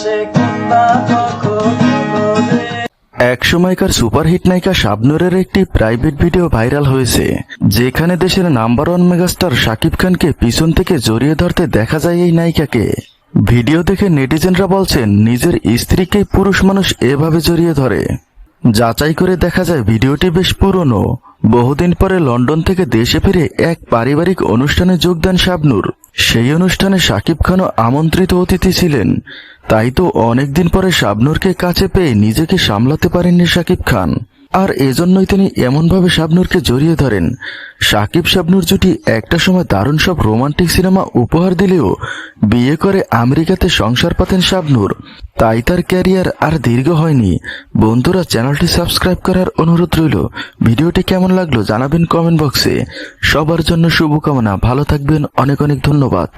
আকাশে এক সময়কার সুপারহিট নায়িকা শাবনুরের একটি প্রাইভেট ভিডিও ভাইরাল হয়েছে, যেখানে দেশের নাম্বার ওয়ান মেগাস্টার শাকিব খানকে পিছন থেকে জড়িয়ে ধরতে দেখা যায় এই নায়িকাকে। ভিডিও দেখে নেটিজেনরা বলছেন, নিজের স্ত্রীকেই পুরুষ মানুষ এভাবে জড়িয়ে ধরে। যাচাই করে দেখা যায়, ভিডিওটি বেশ পুরনো। বহুদিন পরে লন্ডন থেকে দেশে ফিরে এক পারিবারিক অনুষ্ঠানে যোগ দেন শাবনুর। সেই অনুষ্ঠানে শাকিব খানও আমন্ত্রিত অতিথি ছিলেন। তাই তো অনেকদিন পরে শাবনুরকে কাছে পেয়ে নিজেকে সামলাতে পারেননি শাকিব খান। আর এজন্যই তিনি এমনভাবে শাবনুরকে জড়িয়ে ধরেন। শাকিব শাবনুর জুটি একটা সময় দারুণ সব রোমান্টিক সিনেমা উপহার দিলেও বিয়ে করে আমেরিকাতে সংসার পাতেন শাবনুর। তাই তার ক্যারিয়ার আর দীর্ঘ হয়নি। বন্ধুরা, চ্যানেলটি সাবস্ক্রাইব করার অনুরোধ রইল। ভিডিওটি কেমন লাগল জানাবেন কমেন্ট বক্সে। সবার জন্য শুভকামনা। ভালো থাকবেন। অনেক অনেক ধন্যবাদ।